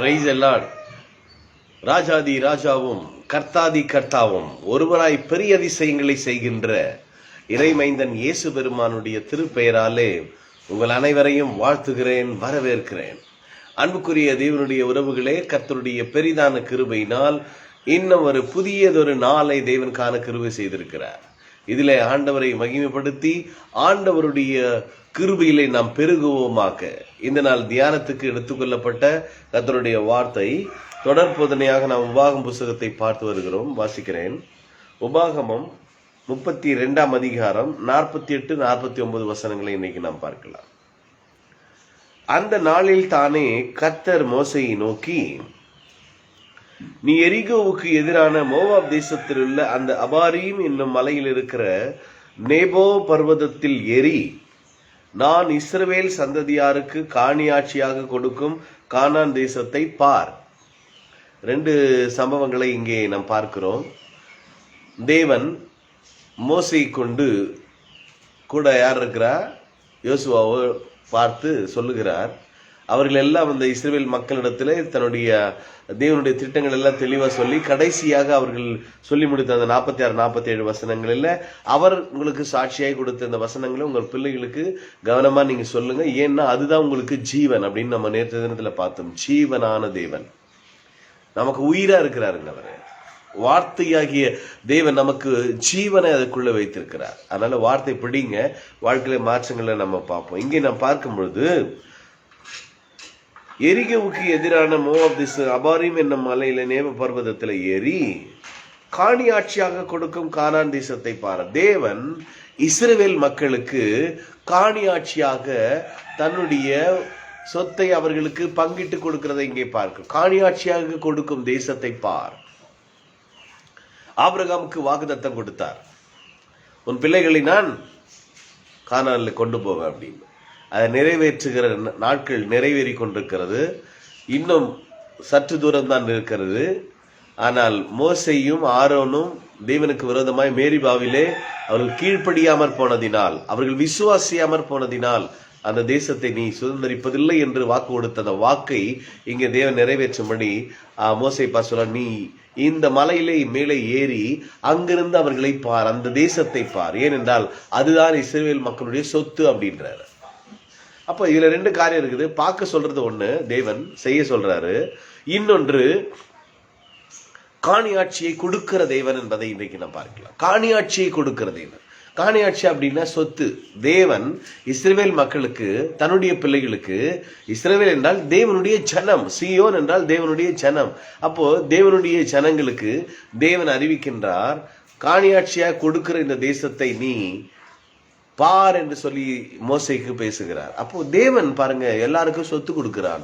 Price எல்லாம் ராஜாதி ராஜாவும் கர்த்தாதி கர்த்தாவும் ஒருவராய் பெரிய அதிசயங்களை செய்கின்ற இறைமைந்தன் இயேசு பெருமானுடைய திருப்பெயராலே உங்கள் அனைவரையும் வாழ்த்துகிறேன் வரவேற்கிறேன். அன்புக்குரிய தேவனுடைய உறவுகளே கர்த்தருடைய பெரிதான கிருபையினால் இன்னும் ஒரு புதியதொரு நாளை தேவன் காண கிருபை செய்திருக்கிறார். இதிலே ஆண்டவரை மகிமைப்படுத்தி ஆண்டவருடைய கிருபையிலே நாம் பெருகுவோமாக்க இந்த நாள் தியானத்துக்கு எடுத்துக்கொள்ளப்பட்ட கத்தருடைய வார்த்தை தொடர் போதனையாக நாம் உபாகம் புஸ்தகத்தை பார்த்து வருகிறோம். வாசிக்கிறேன். உபாகமம் முப்பத்தி ரெண்டாம் அதிகாரம் நாற்பத்தி எட்டு நாற்பத்தி ஒன்பது வசனங்களை இன்னைக்கு நாம் பார்க்கலாம். அந்த நாளில் தானே கத்தர் மோசையை நோக்கி நீ எரிகோவுக்கு எதிரான மோவாப் தேசத்தில் உள்ள அந்த அபாரீம் என்னும் மலையில் இருக்கிற நேபோ பர்வதத்தில் எரி நான் இஸ்ரவேல் சந்ததியாருக்கு காணியாட்சியாக கொடுக்கும் கானான் தேசத்தை பார். ரெண்டு சம்பவங்களை இங்கே நாம் பார்க்கிறோம். தேவன் மோசை கொண்டு கூட யார் இருக்கிறா? யோசுவாவை பார்த்து சொல்லுகிறார். அவர்கள் எல்லாம் அந்த இஸ்ரேல் மக்களிடத்தில் தன்னுடைய தேவனுடைய திட்டங்கள் எல்லாம் தெளிவாக சொல்லி கடைசியாக அவர்கள் சொல்லி முடித்த அந்த நாற்பத்தி ஆறு நாற்பத்தி ஏழு வசனங்களில் அவர் உங்களுக்கு சாட்சியாக கொடுத்த இந்த வசனங்களை உங்கள் பிள்ளைகளுக்கு கவனமாக நீங்கள் சொல்லுங்கள் ஏன்னா அதுதான் உங்களுக்கு ஜீவன். அப்படின்னு நம்ம நேற்று தினத்தில் பார்த்தோம். ஜீவனான தேவன். நமக்கு உயிராக இருக்கிறாருங்க அவர். வார்த்தையாகிய தேவன் நமக்கு ஜீவனை அதுக்குள்ள வைத்திருக்கிறார். அதனால வார்த்தை பிடிங்க. வாழ்க்கையில மாற்றங்களை நம்ம பார்ப்போம். இங்கே நாம் பார்க்கும் பொழுது எரிகவுக்கு எதிரான மோவாப் திசு அபாரிம் என்னும் மலையில நேம பர்வதத்தில் ஏறி காணியாட்சியாக கொடுக்கும் கானான் தேசத்தை பாரு. தேவன் இஸ்ரேல் மக்களுக்கு காணியாட்சியாக தன்னுடைய சொத்தை அவர்களுக்கு பங்கிட்டு கொடுக்கிறதை இங்கே பார்க்கும் காணியாட்சியாக கொடுக்கும் தேசத்தை பார். ஆபிரகாமுக்கு வாக்குதத்தம் கொடுத்தார். உன் பிள்ளைகளை நான் கானானில் கொண்டு போவேன் அப்படின்னு அதை நிறைவேற்றுகிற ந- நாட்கள் நிறைவேறி கொண்டிருக்கிறது. இன்னும் சற்று தூரம்தான் இருக்கிறது. ஆனால் மோசையும் ஆரோனும் தேவனுக்கு விரோதமாய் மேரிபாவிலே அவர்கள் கீழ்ப்படியாமற் போனதினால் அவர்கள் விசுவாசியாமற் போனதினால் அந்த தேசத்தை நீ சுதந்திரிப்பதில்லை என்று வாக்கு கொடுத்த அந்த வாக்கை இங்கே தேவன் நிறைவேற்றும்படி மோசை பா நீ இந்த மலையிலே மேலே ஏறி அங்கிருந்து அவர்களை பார் அந்த தேசத்தை பார். ஏனென்றால் அதுதான் இஸ்ரேல் மக்களுடைய சொத்து அப்படின்றாரு. அப்போ இதில் ரெண்டு காரியம் இருக்குது. பார்க்க சொல்றது ஒன்று தேவன் செய்ய சொல்கிறாரு இன்னொன்று காணியாட்சியை கொடுக்கிற தேவன் என்பதை இன்றைக்கு நான் பார்க்கலாம். காணியாட்சியை கொடுக்கிற தேவன். காணியாட்சி அப்படின்னா சொத்து. தேவன் இஸ்ரேவேல் மக்களுக்கு தன்னுடைய பிள்ளைகளுக்கு இஸ்ரேவேல் என்றால் தேவனுடைய ஜனம். சியோன் என்றால் தேவனுடைய ஜனம். அப்போ தேவனுடைய ஜனங்களுக்கு தேவன் அறிவிக்கின்றார் காணியாட்சியாக கொடுக்கிற இந்த தேசத்தை நீ பார் என்று சொல்லி மோசைக்கு பேசுகிறார். அப்போ தேவன் பாருங்க எல்லாருக்கும் சொத்து கொடுக்கிற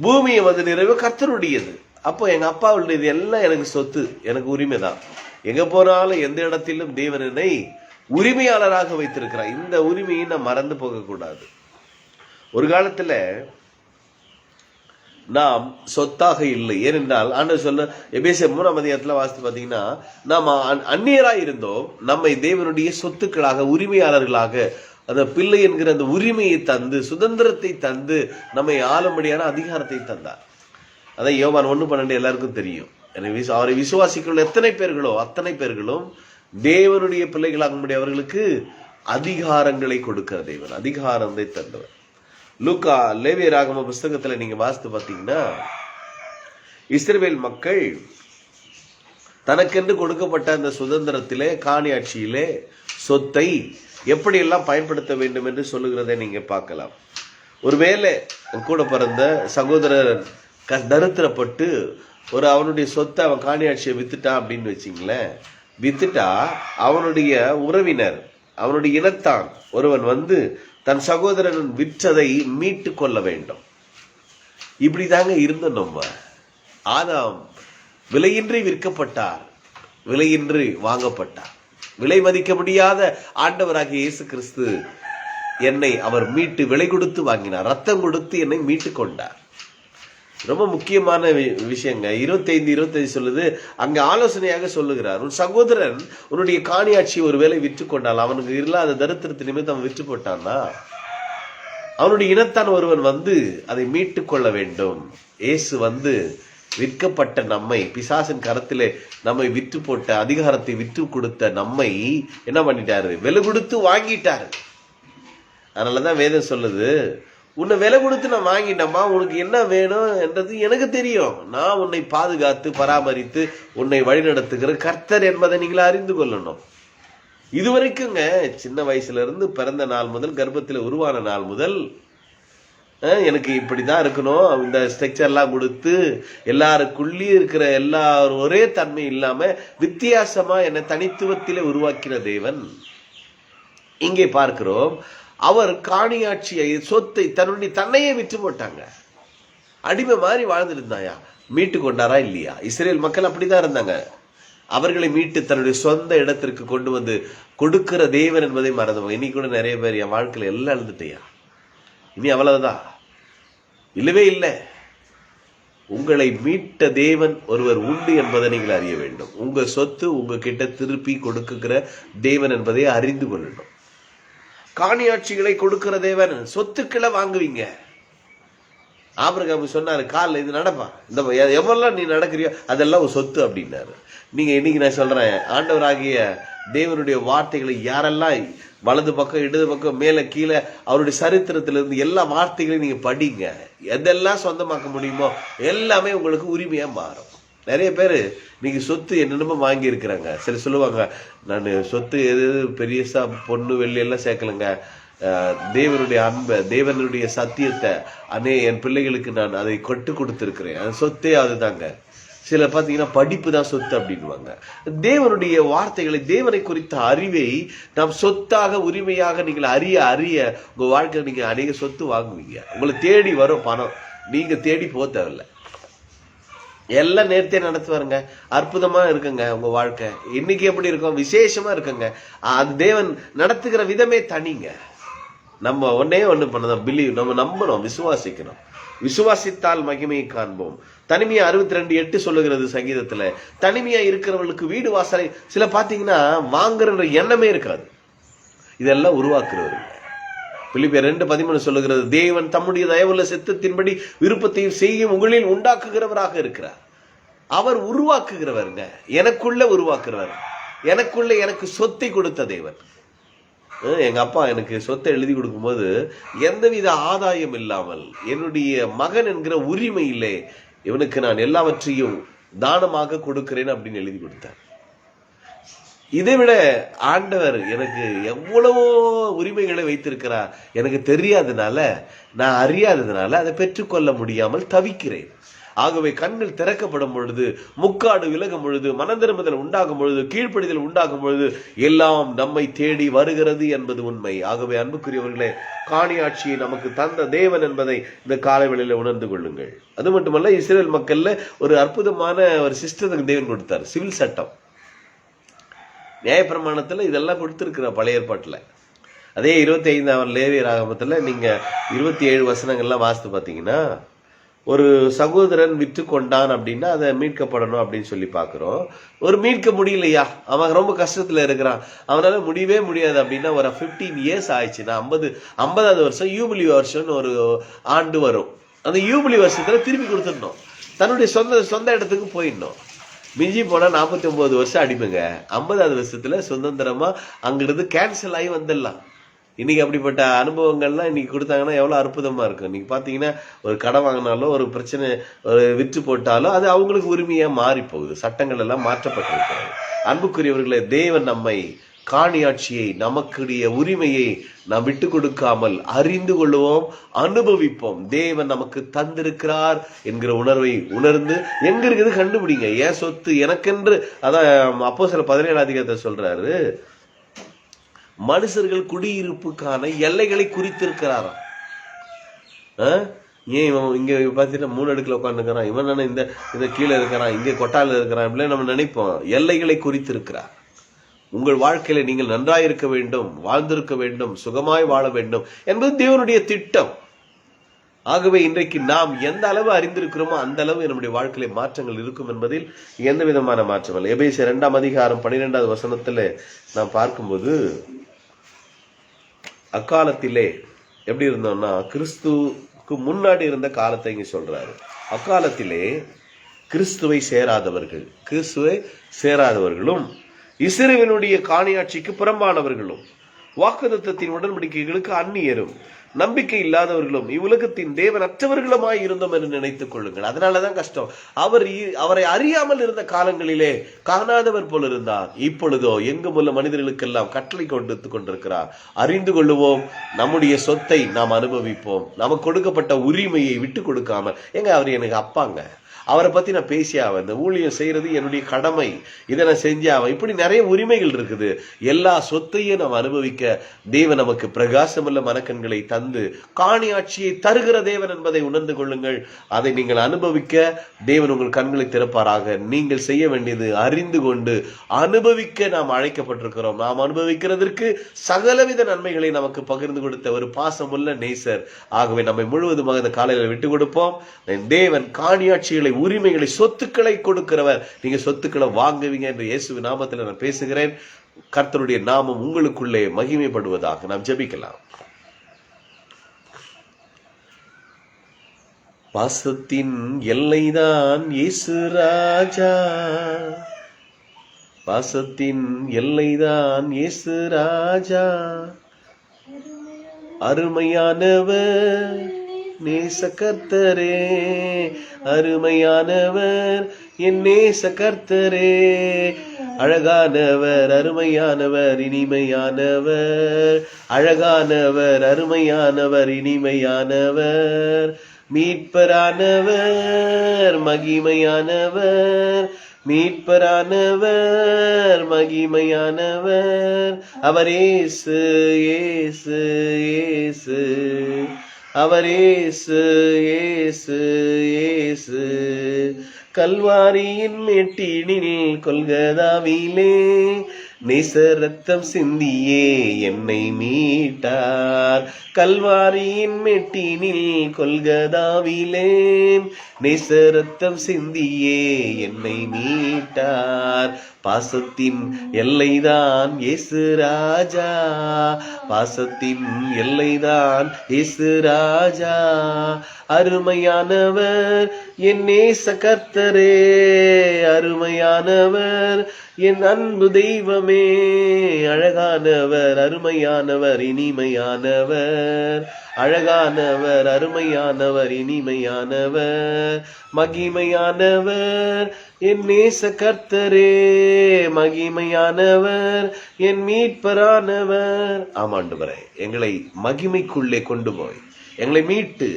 பூமியை வந்து நிறைவு கர்த்தருடையது. அப்போ எங்க அப்பாவுடையது எல்லாம் எனக்கு சொத்து எனக்கு உரிமை தான் எங்க போனாலும் எந்த இடத்திலும் தேவன் என்னை உரிமையாளராக வைத்திருக்கிறார். இந்த உரிமையை நான் மறந்து போகக்கூடாது. ஒரு காலத்துல நாம் சொத்தாக இல்லை. ஏனென்றால் ஆண்டவர் சொல்ல எபேசிய மூணாம் அதிகாரத்தில் வாசித்து பார்த்தீங்கன்னா நாம் அந்- அந்நியராக இருந்தோம். நம்மை தேவனுடைய சொத்துக்களாக உரிமையாளர்களாக அந்த பிள்ளை என்கிற அந்த உரிமையை தந்து சுதந்திரத்தை தந்து நம்மை ஆளும்படியான அதிகாரத்தை தந்தார். அதான் யோவான் ஒன்று பன்னெண்டு எல்லாருக்கும் தெரியும். எனவே அவரை விசுவாசிக்கிற எத்தனை பேர்களோ அத்தனை பேர்களும் தேவனுடைய பிள்ளைகளாகும்படி அவர்களுக்கு அதிகாரங்களை கொடுக்கிற தேவன். அதிகாரத்தை தந்தவர். லூக்கா லேவிய ராகம புஸ்தகத்தில் நீங்கள் வாசித்து பார்த்தீங்கன்னா இஸ்ரேல் மக்கள் தனக்கென்று கொடுக்கப்பட்ட அந்த சுதந்திரத்திலே காணியாட்சியிலே சொத்தை எப்படியெல்லாம் பயன்படுத்த வேண்டும் என்று சொல்லுகிறதை நீங்கள் பார்க்கலாம். ஒருவேளை உன் கூட பிறந்த சகோதரர் க தரித்திரப்பட்டு ஒரு அவனுடைய சொத்தை அவன் காணியாட்சியை வித்துட்டான் அப்படின்னு வச்சிங்களேன். வித்துட்டா அவனுடைய உறவினர் அவனுடைய இனத்தான் ஒருவன் வந்து தன் சகோதரன் விற்றதை மீட்டு கொள்ள வேண்டும். இப்படிதாங்க இருந்தோம் நம்ம. ஆதாம் விலையின்றி விற்கப்பட்டார். விலையின்றி வாங்கப்பட்டார். விலை மதிக்க முடியாத ஆண்டவராகிய இயேசு கிறிஸ்து என்னை அவர் மீட்டு விலை கொடுத்து வாங்கினார். ரத்தம் கொடுத்து என்னை மீட்டு கொண்டார். ரொம்ப முக்கியமான வி- விஷயங்க. இருபத்தைந்து இருபத்தைந்து சொல்லுது. அங்கே ஆலோசனையாக சொல்லுகிறார். உன் சகோதரன் உன்னுடைய காணியாட்சி ஒருவேளை விற்று கொண்டால் அவனுக்கு இல்லாத தரித்திரத்து நிமித்தம் அவன் விற்று போட்டான்னா அவனுடைய இனத்தான் ஒருவன் வந்து அதை மீட்டு கொள்ள வேண்டும். இயேசு வந்து விற்கப்பட்ட நம்மை பிசாசின் கரத்திலே நம்மை விற்று போட்ட அதிகாரத்தை விற்று கொடுத்த நம்மை என்ன பண்ணிட்டாரு? விலை கொடுத்து வாங்கிட்டாரு. அதனாலதான் வேதம் சொல்லுது உன்னை விலை கொடுத்து நான் வாங்கிட்டேம்மா உனக்கு என்ன வேணும் என்றது எனக்கு தெரியும். நான் உன்னை பாதுகாத்து பராமரித்து உன்னை வழிநடத்துகிற கர்த்தர் என்பதை நீங்கள் அறிந்து கொள்ளணும். இதுவரைக்குங்க சின்ன வயசுல இருந்து பிறந்த நாள் முதல் கர்ப்பத்தில் உருவான நாள் முதல் எனக்கு இப்படி தான் இருக்கணும். இந்த ஸ்ட்ரக்சர்லாம் கொடுத்து எல்லாருக்குள்ளேயும் இருக்கிற எல்லா ஒரே தன்மை இல்லாமல் வித்தியாசமாக என்னை தனித்துவத்திலே உருவாக்கின தேவன். இங்கே பார்க்கிறோம் அவர் காணியாட்சியை சொத்தை தன்னுடைய தன்னையே விற்று போட்டாங்க. அடிமை மாதிரி வாழ்ந்துட்டு இருந்தாயா மீட்டு கொண்டாரா இல்லையா? இஸ்ரேல் மக்கள் அப்படிதான் இருந்தாங்க. அவர்களை மீட்டு தன்னுடைய சொந்த இடத்திற்கு கொண்டு வந்து கொடுக்கிற தேவன் என்பதை மறந்து இன்னைக்கு கூட நிறைய பேர் என் வாழ்க்கையில் எல்லாம் எழுந்துட்டையா இனி அவ்வளவுதான். இல்லவே இல்லை. உங்களை மீட்ட தேவன் ஒருவர் உண்டு என்பதை நீங்கள் அறிய வேண்டும். உங்க சொத்து உங்ககிட்ட திருப்பி கொடுக்குகிற தேவன் என்பதை அறிந்து கொள்ளணும். காணியாட்சிகளை கொடுக்கிற தேவன். சொத்துக்களை வாங்குவீங்க. ஆபிரகாம் சொன்னாரு காலில் இது நடப்பா. இந்த எ- நீ நடக்கிறியோ அதெல்லாம் ஒரு சொத்து அப்படின்னாரு. நீங்க இன்னைக்கு நான் சொல்றேன் ஆண்டவராகிய தேவனுடைய வார்த்தைகளை யாரெல்லாம் வலது பக்கம் இடது பக்கம் மேலே கீழே அவருடைய சரித்திரத்திலிருந்து எல்லா வார்த்தைகளையும் நீங்க படிங்க. எதெல்லாம் சொந்தமாக்க முடியுமோ எல்லாமே உங்களுக்கு உரிமையாக மாறும். நிறைய பேர் இன்னைக்கு சொத்து என்னென்னமோ வாங்கியிருக்கிறாங்க. சரி சில சொல்லுவாங்க நான் சொத்து எது எது பெரியசா பொண்ணு வெள்ளி எல்லாம் சேர்க்கலங்க. தேவனுடைய அன்பை தேவனுடைய சத்தியத்தை அனே என் பிள்ளைகளுக்கு நான் அதை கொட்டு கொடுத்துருக்குறேன். அந்த சொத்தே அதுதாங்க. சில பார்த்தீங்கன்னா படிப்பு தான் சொத்து அப்படின்வாங்க தேவனுடைய வார்த்தைகளை தேவனை குறித்த அறிவை நாம் சொத்தாக உரிமையாக நீங்கள் அறிய அறிய உங்கள் வாழ்க்கையில் நீங்கள் அநேக சொத்து வாங்குவீங்க. உங்களை தேடி வரும் பணம். நீங்கள் தேடி போக தேவையில்ல. எல்லாம் நேர்த்தியா நடத்துவாருங்க. அற்புதமா இருக்குங்க உங்க வாழ்க்கை. இன்னைக்கு எப்படி இருக்கும்? விசேஷமா இருக்குங்க. அது தேவன் நடத்துகிற விதமே தனிங்க. நம்ம ஒன்னே ஒன்று பண்ணதான் பிலீவ் நம்ம நம்பணும் விசுவாசிக்கணும். விசுவாசித்தால் மகிமையை காண்போம். தனிமையா அறுபத்தி ரெண்டு எட்டு சொல்லுகிறது சங்கீதத்துல. தனிமையா இருக்கிறவர்களுக்கு வீடு வாசலை சில பாத்தீங்கன்னா வாங்குற எண்ணமே இருக்காது. இதெல்லாம் உருவாக்குறவருங்க. பிலிப்பியர் ரெண்டு பதிமூணு சொல்லுகிறது தேவன் தம்முடைய தயவுள்ள சித்தத்தின்படி விருப்பத்தையும் செய்யும் உங்களில் உண்டாக்குகிறவராக இருக்கிறார். அவர் உருவாக்குகிறவருங்க. எனக்குள்ள உருவாக்குறவர். எனக்குள்ள எனக்கு சொத்தை கொடுத்த தேவன். எங்க அப்பா எனக்கு சொத்தை எழுதி கொடுக்கும்போது எந்தவித ஆதாயம் இல்லாமல் என்னுடைய மகன் என்கிற உரிமையிலே இவனுக்கு நான் எல்லாவற்றையும் தானமாக கொடுக்கிறேன் அப்படின்னு எழுதி கொடுத்தார். இதை விட ஆண்டவர் எனக்கு எவ்வளவோ உரிமைகளை வைத்திருக்கிறார். எனக்கு தெரியாததுனால நான் அறியாததுனால அதை பெற்றுக்கொள்ள முடியாமல் தவிக்கிறேன். ஆகவே கண்கள் திறக்கப்படும் பொழுது முக்காடு விலகும் பொழுது மனந்திரும்புதல் உண்டாகும் பொழுது கீழ்ப்படிதல் உண்டாகும் பொழுது எல்லாம் நம்மை தேடி வருகிறது என்பது உண்மை. ஆகவே அன்புக்குரியவர்களே காணியாட்சியை நமக்கு தந்த தேவன் என்பதை இந்த காலவெளியில் உணர்ந்து கொள்ளுங்கள். அது மட்டுமல்ல இஸ்ரேல் மக்கள்ல ஒரு அற்புதமான ஒரு சிஸ்டத்துக்கு தேவன் கொடுத்தார். சிவில் சட்டம். நியாயப்பிரமாணத்தில் இதெல்லாம் கொடுத்துருக்குற பழைய ஏற்பாட்டில். அதே இருபத்தி ஐந்தாவது லேவிய ராகமத்துல நீங்கள் இருபத்தி ஏழு வசனங்கள்லாம் வாசித்து பார்த்தீங்கன்னா ஒரு சகோதரன் விற்று கொண்டான் அப்படின்னா அதை மீட்கப்படணும் அப்படின்னு சொல்லி பார்க்குறோம். ஒரு மீட்க முடியலையா? அவன் ரொம்ப கஷ்டத்தில் இருக்கிறான். அவனால் முடியவே முடியாது அப்படின்னா ஒரு ஃபிஃப்டீன் இயர்ஸ் ஆயிடுச்சுன்னா ஐம்பது ஐம்பதாவது வருஷம் யூபிலி வருஷம்னு ஒரு ஆண்டு வரும். அந்த யூபிலி வருஷத்தில் திருப்பி கொடுத்துடணும். தன்னுடைய சொந்த சொந்த இடத்துக்கு போயிடணும். மிஞ்சி போனால் நாற்பத்தி ஒம்பது வருஷம் அடிமைங்க. ஐம்பதாவது வருஷத்தில் சுதந்திரமாக அங்கிருந்து கேன்சல் ஆகி வந்துடலாம். இன்றைக்கி அப்படிப்பட்ட அனுபவங்கள்லாம் இன்றைக்கி கொடுத்தாங்கன்னா எவ்வளோ அற்புதமாக இருக்கும். இன்றைக்கி பார்த்தீங்கன்னா ஒரு கடை வாங்கினாலோ ஒரு பிரச்சனை ஒரு விற்று போட்டாலோ அது அவங்களுக்கு உரிமையாக மாறி போகுது சட்டங்கள் எல்லாம் மாற்றப்பட்டிருக்கிறது. அன்புக்குரியவர்களே தேவன் நம்மை காணியாட்சியை நமக்குடைய உரிமையை நாம் விட்டு கொடுக்காமல் அறிந்து கொள்வோம் அனுபவிப்போம். தேவன் நமக்கு தந்திருக்கிறார் என்கிற உணர்வை உணர்ந்து எங்க இருக்குது கண்டுபிடிங்க? ஏன் சொத்து? எனக்கென்று அதான் அப்போ சில பதினேழு அதிகாரத்தை சொல்றாரு. மனுஷர்கள் குடியிருப்புக்கான எல்லைகளை குறித்திருக்கிறாராம். ஆ? ஏன் இவன் இங்க பார்த்தீங்கன்னா மூணு அடுக்கில் உட்காந்துக்கிறான் இவன் என்ன இந்த இந்த கீழே இருக்கிறான் இங்கே கொட்டால இருக்கிறான் இப்படிலாம் நம்ம நினைப்போம். எல்லைகளை குறித்திருக்கிறார். உங்கள் வாழ்க்கையில நீங்கள் நன்றாய் இருக்க வேண்டும் வாழ்ந்திருக்க வேண்டும் சுகமாய் வாழ வேண்டும் என்பது தேவனுடைய திட்டம். ஆகவே இன்றைக்கு நாம் எந்த அளவு அறிந்திருக்கிறோமோ அந்த அளவு நம்முடைய வாழ்க்கையில மாற்றங்கள் இருக்கும் என்பதில் எந்த விதமான மாற்றம் இல்லை. எபேசிய இரண்டாம் அதிகாரம் பன்னிரெண்டாவது வசனத்துல நாம் பார்க்கும்போது அக்காலத்திலே எப்படி இருந்தோம்னா கிறிஸ்துவுக்கு முன்னாடி இருந்த காலத்தை இங்க சொல்றாரு. அக்காலத்திலே கிறிஸ்துவை சேராதவர்கள் கிறிஸ்துவை சேராதவர்களும் இஸ்ரவேலுடைய காணியாட்சிக்கு புறம்பானவர்களும் வாக்குத்தத்தின் உடன்படிக்கைகளுக்கு அந்நியரும் நம்பிக்கை இல்லாதவர்களும் இவ்வுலகத்தின் தேவனற்றவர்களுமாய் இருந்தோம் என்று நினைத்துக் கொள்ளுங்கள். அதனாலதான் கஷ்டம். அவர் இ- அவரை அறியாமல் இருந்த காலங்களிலே காணாதவர் போல இருந்தார். இப்பொழுதோ எங்கும் உள்ள மனிதர்களுக்கெல்லாம் கட்டளை கொடுத்து கொண்டிருக்கிறார். அறிந்து கொள்ளுவோம் நம்முடைய சொத்தை நாம் அனுபவிப்போம். நமக்கு கொடுக்கப்பட்ட உரிமையை விட்டு கொடுக்காமல் எங்க அவர் எனக்கு அப்பாங்க? அவரை பத்தி நான் பேசியாவன் இந்த ஊழியம் செய்யறது என்னுடைய கடமை. இதை நான் செஞ்சாவன் இப்படி நிறைய உரிமைகள் இருக்குது. எல்லா சொத்தையும் நாம் அனுபவிக்க தேவன் நமக்கு பிரகாசமுள்ள மனக்கண்களை தந்து காணி ஆட்சியை தருகிற தேவன் என்பதை உணர்ந்து கொள்ளுங்கள். அதை நீங்கள் அனுபவிக்க தேவன் உங்கள் கண்களை திறப்பாராக. நீங்கள் செய்ய வேண்டியது அறிந்து கொண்டு அனுபவிக்க நாம் அழைக்கப்பட்டிருக்கிறோம். நாம் அனுபவிக்கிறதற்கு சகலவித நன்மைகளை நமக்கு பகிர்ந்து கொடுத்த ஒரு பாசமுள்ள நேசர். ஆகவே நம்மை முழுவதுமாக இந்த காலையில் விட்டு கொடுப்போம். தேவன் காணியாட்சிகளை உரிமைகளை சொத்துக்களை கொடுக்கிறவர். நீங்க சொத்துக்களை வாங்குவீங்க என்று இயேசு நாமத்தில் நான் பேசுகிறேன். கர்த்தருடைய நாமம் உங்களுக்குள்ளே மகிமைப்படுவதாக நாம் ஜெபிக்கலாம். பாசத்தின் எல்லைதான் இயேசு ராஜா. பாசத்தின் எல்லைதான் இயேசு ராஜா. அருமையானவர் நேச கர்த்தரே அருமையானவர் என் நேச கர்த்தரே அழகானவர் அருமையானவர் இனிமையானவர். அழகானவர் அருமையானவர் இனிமையானவர். மீட்பரானவர் மகிமையானவர். மீட்பரானவர் மகிமையானவர். அவர் ஏசு ஏசு ஏசு. அவர் ஏசு ஏசு ஏசு. கல்வாரியின் மெட்டினில் கொள்கதாவிலே நேச ரத்தம் சிந்தியே என்னை மீட்டார். கல்வாரியின் மெட்டினில் கொல்கதாவிலே நேச ரத்தம் சிந்தியே என்னை மீட்டார். பாசத்தின் எல்லைதான் இயேசு ராஜா. பாசத்தின் எல்லைதான் இயேசு ராஜா. அருமையானவர் என் நேச கர்த்தரே அருமையானவர். என் அன்பு தெய்வமே அழகானவர் அருமையானவர் இனிமையானவர். அழகானவர் அருமையானவர் இனிமையானவர். மகிமையானவர் என் நேச கர்த்தரே மகிமையானவர். என் மீட்பரானவர். ஆமாண்டவரே எங்களை மகிமைக்குள்ளே கொண்டு போய். எங்களை மீட்டு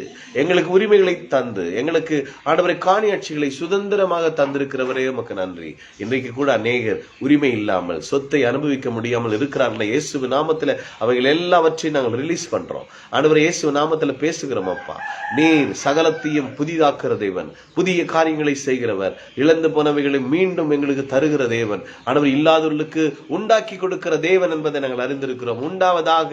எங்களுக்கு உரிமைகளை தந்து எங்களுக்கு ஆண்டவரை காணியாட்சிகளை சுதந்திரமாக தந்திருக்கிறவரே உமக்கு நன்றி. இன்றைக்கு கூட அநேகர் உரிமை இல்லாமல் சொத்தை அனுபவிக்க முடியாமல் இருக்கிறார்கள் இயேசு நாமத்தில் அவைகள் எல்லாவற்றையும் நாங்கள் ரிலீஸ் பண்றோம். ஆண்டவர் இயேசு நாமத்தில் பேசுகிறோம் அப்பா. நீர் சகலத்தையும் புதிதாக்குற தேவன் புதிய காரியங்களை செய்கிறவர். இழந்து போனவைகளை மீண்டும் எங்களுக்கு தருகிற தேவன். ஆண்டவர் இல்லாதவர்களுக்கு உண்டாக்கி கொடுக்கிற தேவன் என்பதை நாங்கள் அறிந்திருக்கிறோம். உண்டாவதாக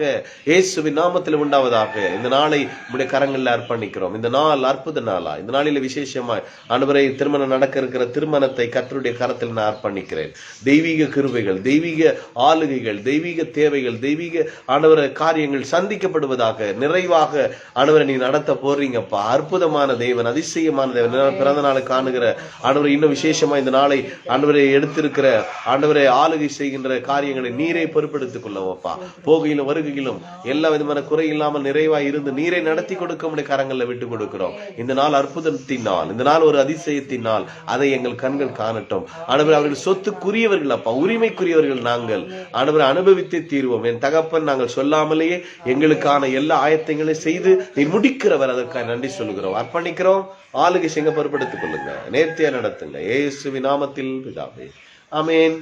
இயேசுவின் நாமத்தில் உண்டாவதாக. இந்த நாளை உடைய கரங்களில் அர்ப்பணிக்கிறோம். இந்த நாள் அற்புத நாளா? இந்த நாளில் விசேஷமாய் ஆண்டவரை திருமணம் நடக்க இருக்கிற திருமணத்தை கற்றுடைய கரத்தில் நான் அர்ப்பணிக்கிறேன். தெய்வீக கிருபைகள் தெய்வீக ஆளுகைகள் தெய்வீக தேவைகள் தெய்வீக ஆண்டவர காரியங்கள் சந்திக்கப்படுவதாக நிறைவாக ஆண்டவரை நீ நடத்த போறீங்கப்பா. அற்புதமான தேவன் அதிசயமான தேவன். பிறந்த நாளை காணுகிற ஆண்டவரை இன்னும் விசேஷமா இந்த நாளை ஆண்டவரை எடுத்திருக்கிற ஆண்டவரை ஆளுகை செய்கின்ற காரியங்களை நீரை பொறுப்பெடுத்துக் கொள்ளவப்பா. போகையிலும் வருகையிலும் எல்லா விதமான குறை இல்லாமல் நிறைவாய் இருந்து நீரை நடத்தி கொடுக்க முடிய கரங்களில் விட்டு கொடுக்கிறோம். இந்த நாள் அற்புதத்தின் நாள் இந்த நாள் ஒரு அதிசயத்தின் நாள் அதை எங்கள் கண்கள் காணட்டும். ஆனவர் அவர்கள் சொத்துக்குரியவர்கள் அப்பா உரிமைக்குரியவர்கள் நாங்கள். ஆனவர் அனுபவித்து தீர்வோம். என் தகப்பன் நாங்கள் சொல்லாமலேயே எங்களுக்கான எல்லா ஆயத்தங்களையும் செய்து நீ முடிக்கிறவர் அதற்காக நன்றி சொல்லுகிறோம். அர்ப்பணிக்கிறோம். ஆளுகை சிங்க பொறுப்படுத்திக் கொள்ளுங்க நேர்த்தியா நடத்துங்க ஏசுவி நாமத்தில் பிதாவே. ஆமேன்.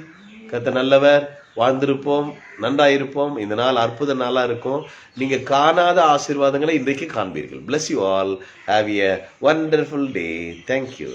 கத்த நல்லவர். வாழ்ந்திருப்போம் நன்றாயிருப்போம் இந்த நாள் அற்புத நாளா இருக்கும். நீங்க காணாத ஆசீர்வாதங்களை இன்றைக்கு காண்பீர்கள். Bless you all have a wonderful day thank you